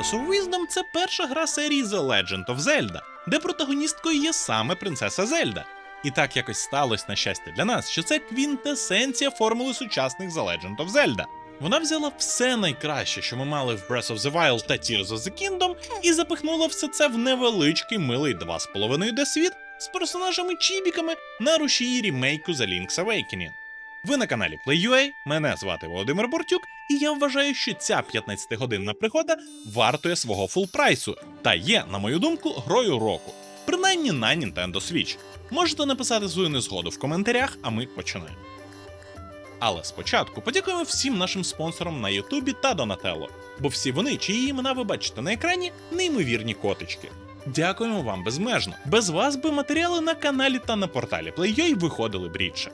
Echoes of Wisdom це перша гра серії The Legend of Zelda, де протагоністкою є саме принцеса Зельда. І так якось сталося на щастя для нас, що це квінтесенція формули сучасних The Legend of Zelda. Вона взяла все найкраще, що ми мали в Breath of the Wild та Tears of the Kingdom, і запихнула все це в невеличкий милий 2,5 d світ з персонажами чібіками на рушії рімейку The Link's Awakening. Ви на каналі PlayUA, мене звати Володимир Бортюк, і я вважаю, що ця 15-годинна пригода вартує свого фулпрайсу та є, на мою думку, грою року, принаймні на Nintendo Switch. Можете написати свою незгоду в коментарях, а ми починаємо. Але спочатку подякуємо всім нашим спонсорам на Ютубі та Донателло, бо всі вони, чиї імена ви бачите на екрані, неймовірні котички. Дякуємо вам безмежно. Без вас би матеріали на каналі та на порталі PlayUA виходили б рідше.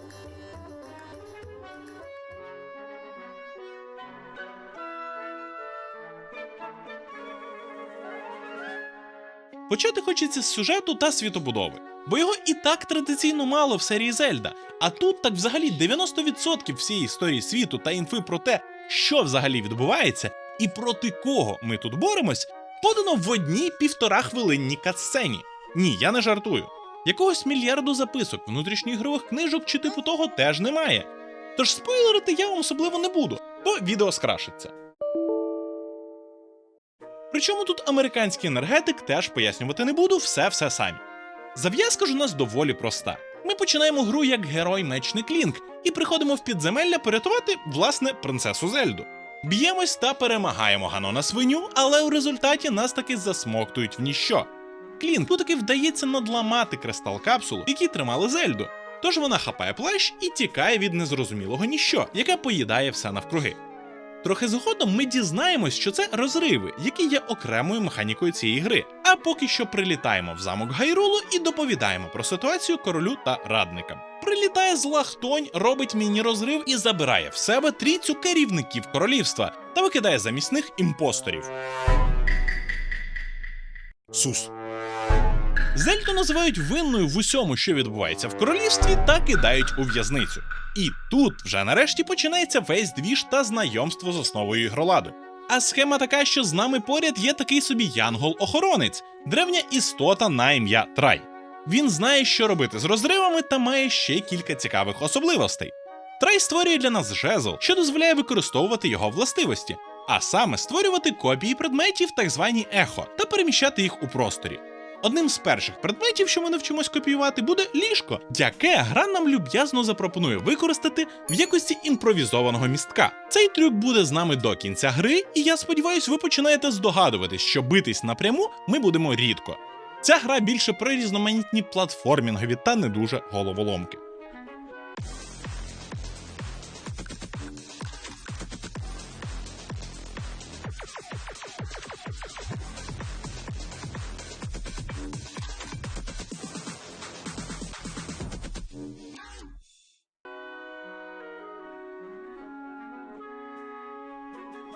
Почати хочеться з сюжету та світобудови, бо його і так традиційно мало в серії Зельда. А тут так взагалі 90% всієї історії світу та інфи про те, що взагалі відбувається, і проти кого ми тут боремось, подано в одній півтора хвилинній катсцені. Ні, я не жартую. Якогось мільярду записок, внутрішньоігрових книжок чи типу того теж немає. Тож спойлерити я вам особливо не буду, бо відео скрашиться. Причому тут американський енергетик теж пояснювати не буду, все все самі. Зав'язка ж у нас доволі проста. Ми починаємо гру як герой-мечник Лінк і приходимо в підземелля порятувати, власне, принцесу Зельду. Б'ємось та перемагаємо Ганона свиню, але у результаті нас таки засмоктують в ніщо. Клінку таки вдається надламати кристал капсулу, в якій тримали Зельду. Тож вона хапає плащ і тікає від незрозумілого ніщо, яке поїдає все навкруги. Трохи згодом ми дізнаємось, що це розриви, які є окремою механікою цієї гри. А поки що прилітаємо в замок Гайрулу і доповідаємо про ситуацію королю та радникам. Прилітає зла хтонь, робить міні-розрив і забирає в себе трійцю керівників королівства та викидає замість них імпосторів. Сус. Зельду називають винною в усьому, що відбувається в королівстві, та кидають у в'язницю. І тут вже нарешті починається весь двіж та знайомство з основою ігроладу. А схема така, що з нами поряд є такий собі янгол-охоронець, древня істота на ім'я Трай. Він знає, що робити з розривами та має ще кілька цікавих особливостей. Трай створює для нас жезл, що дозволяє використовувати його властивості, а саме створювати копії предметів, так звані ехо, та переміщати їх у просторі. Одним з перших предметів, що ми навчимось копіювати, буде ліжко, яке гра нам люб'язно запропонує використати в якості імпровізованого містка. Цей трюк буде з нами до кінця гри, і я сподіваюся, ви починаєте здогадуватись, що битись напряму ми будемо рідко. Ця гра більше про різноманітні платформінгові та не дуже головоломки.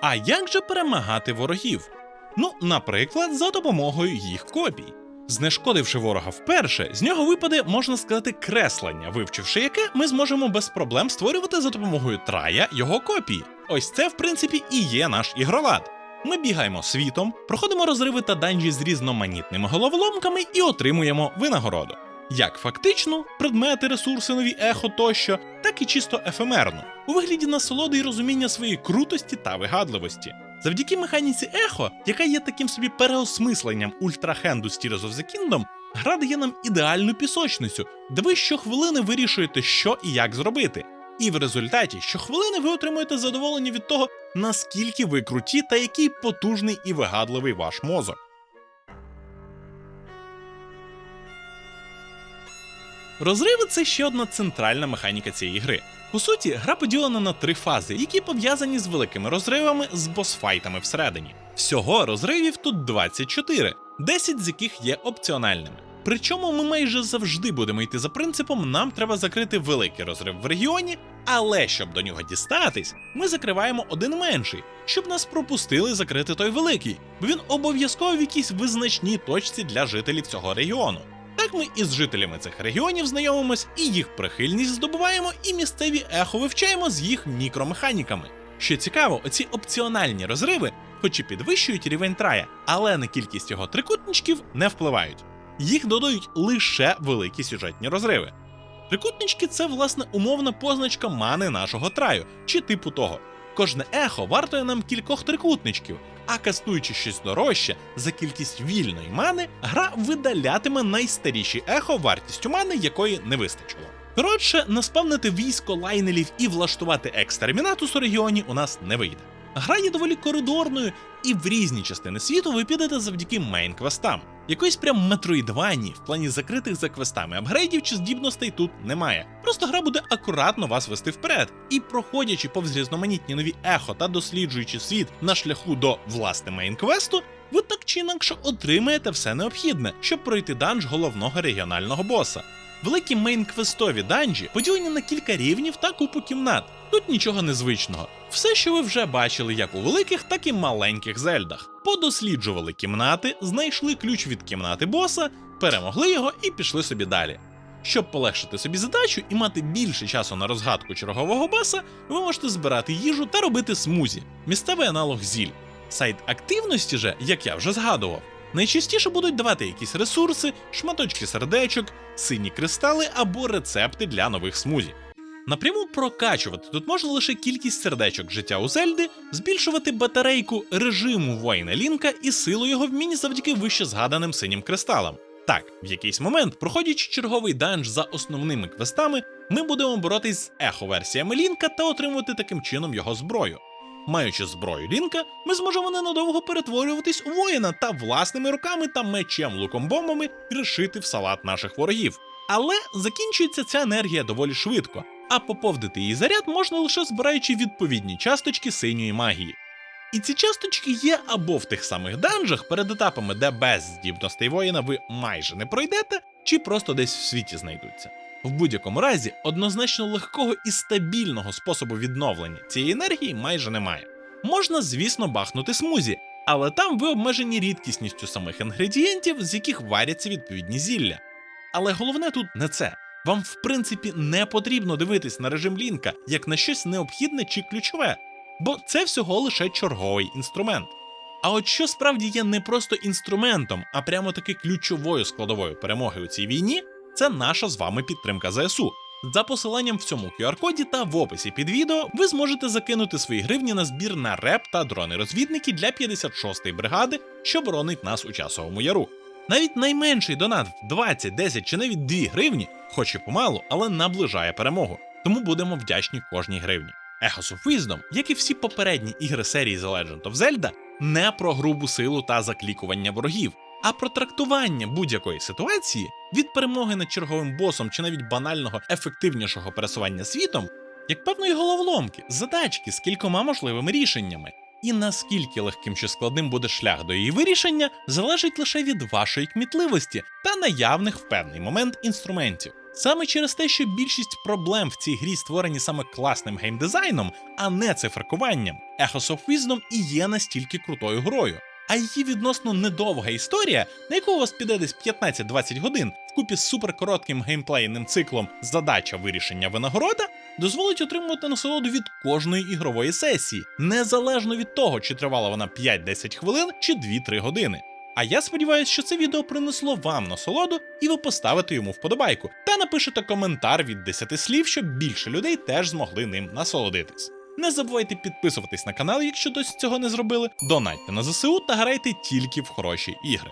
А як же перемагати ворогів? Ну, наприклад, за допомогою їх копій. Знешкодивши ворога вперше, з нього випаде, можна сказати, креслення, вивчивши яке, ми зможемо без проблем створювати за допомогою трая його копії. Ось це, в принципі, і є наш ігролад. Ми бігаємо світом, проходимо розриви та данжі з різноманітними головоломками і отримуємо винагороду. Як фактично, предмети, ресурси, нові ехо тощо, так і чисто ефемерно, у вигляді насолоди і розуміння своєї крутості та вигадливості. Завдяки механіці ехо, яка є таким собі переосмисленням ультрахенду Tears of the Kingdom, гра дає нам ідеальну пісочницю, де ви щохвилини вирішуєте, що і як зробити. І в результаті щохвилини ви отримуєте задоволення від того, наскільки ви круті та який потужний і вигадливий ваш мозок. Розриви це ще одна центральна механіка цієї гри. По суті, гра поділена на три фази, які пов'язані з великими розривами з босфайтами всередині. Всього розривів тут 24, 10 з яких є опціональними. Причому ми майже завжди будемо йти за принципом, нам треба закрити великий розрив в регіоні, але щоб до нього дістатись, ми закриваємо один менший, щоб нас пропустили закрити той великий, бо він обов'язково в якійсь визначній точці для жителів цього регіону. Так ми із жителями цих регіонів знайомимось, і їх прихильність здобуваємо, і місцеві ехо вивчаємо з їх мікромеханіками. Що цікаво, оці опціональні розриви хоч і підвищують рівень трая, але на кількість його трикутничків не впливають. Їх додають лише великі сюжетні розриви. Трикутнички це власне умовна позначка мани нашого траю чи типу того. Кожне ехо вартує нам кількох трикутничків, а кастуючи щось дорожче за кількість вільної мани, гра видалятиме найстаріші ехо вартістю мани, якої не вистачило. Коротше, наспавнити військо лайнелів і влаштувати екстермінатус у регіоні у нас не вийде. Гра є доволі коридорною, і в різні частини світу ви підете завдяки мейн-квестам. Якоїсь прям метроїдвані в плані закритих за квестами апгрейдів чи здібностей тут немає. Просто гра буде акуратно вас вести вперед. І проходячи повз різноманітні нові ехо та досліджуючи світ на шляху до власне мейн-квесту, ви так чи інакше отримаєте все необхідне, щоб пройти данж головного регіонального боса. Великі мейн-квестові данжі поділені на кілька рівнів та купу кімнат. Тут нічого незвичного. Все, що ви вже бачили як у великих, так і маленьких зельдах. Подосліджували кімнати, знайшли ключ від кімнати боса, перемогли його і пішли собі далі. Щоб полегшити собі задачу і мати більше часу на розгадку чергового боса, ви можете збирати їжу та робити смузі, місцевий аналог зіль. Сайт активності же, як я вже згадував, найчастіше будуть давати якісь ресурси, шматочки сердечок, сині кристали або рецепти для нових смузі. Напряму прокачувати тут можна лише кількість сердечок життя у Зельди, збільшувати батарейку режиму воїна Лінка і силу його вмінь завдяки вище згаданим синім кристалам. Так, в якийсь момент, проходячи черговий данж за основними квестами, ми будемо боротись з ехо-версіями Лінка та отримувати таким чином його зброю. Маючи зброю Лінка, ми зможемо ненадовго перетворюватись у воїна та власними руками та мечем луком бомбами кришити в салат наших ворогів. Але закінчується ця енергія доволі швидко, а поповнити її заряд можна лише збираючи відповідні часточки синьої магії. І ці часточки є або в тих самих данжах перед етапами, де без здібностей воїна ви майже не пройдете, чи просто десь в світі знайдуться. В будь-якому разі, однозначно легкого і стабільного способу відновлення цієї енергії майже немає. Можна, звісно, бахнути смузі, але там ви обмежені рідкісністю самих інгредієнтів, з яких варяться відповідні зілля. Але головне тут не це. Вам, в принципі, не потрібно дивитись на режим лінка як на щось необхідне чи ключове, бо це всього лише черговий інструмент. А от що справді є не просто інструментом, а прямо таки ключовою складовою перемоги у цій війні, це наша з вами підтримка ЗСУ. За посиланням в цьому QR-коді та в описі під відео ви зможете закинути свої гривні на збір на реп та дрони-розвідники для 56-ї бригади, що боронить нас у часовому яру. Навіть найменший донат в 20, 10 чи навіть 2 гривні, хоч і помалу, але наближає перемогу. Тому будемо вдячні кожній гривні. Echoes of як і всі попередні ігри серії The Legend of Zelda, не про грубу силу та заклікування ворогів, а про трактування будь-якої ситуації від перемоги над черговим босом чи навіть банального ефективнішого пересування світом, як певної головоломки, задачки з кількома можливими рішеннями. І наскільки легким чи складним буде шлях до її вирішення, залежить лише від вашої кмітливості та наявних в певний момент інструментів. Саме через те, що більшість проблем в цій грі створені саме класним геймдизайном, а не цифракуванням, Echoes і є настільки крутою грою. А її відносно недовга історія, на яку у вас піде десь 15-20 годин, вкупі з суперкоротким геймплейним циклом задача вирішення винагорода, дозволить отримувати насолоду від кожної ігрової сесії, незалежно від того, чи тривала вона 5-10 хвилин чи 2-3 години. А я сподіваюся, що це відео принесло вам насолоду, і ви поставите йому вподобайку та напишете коментар від 10 слів, щоб більше людей теж змогли ним насолодитись. Не забувайте підписуватись на канал, якщо досі цього не зробили, донатьте на ЗСУ та грайте тільки в хороші ігри.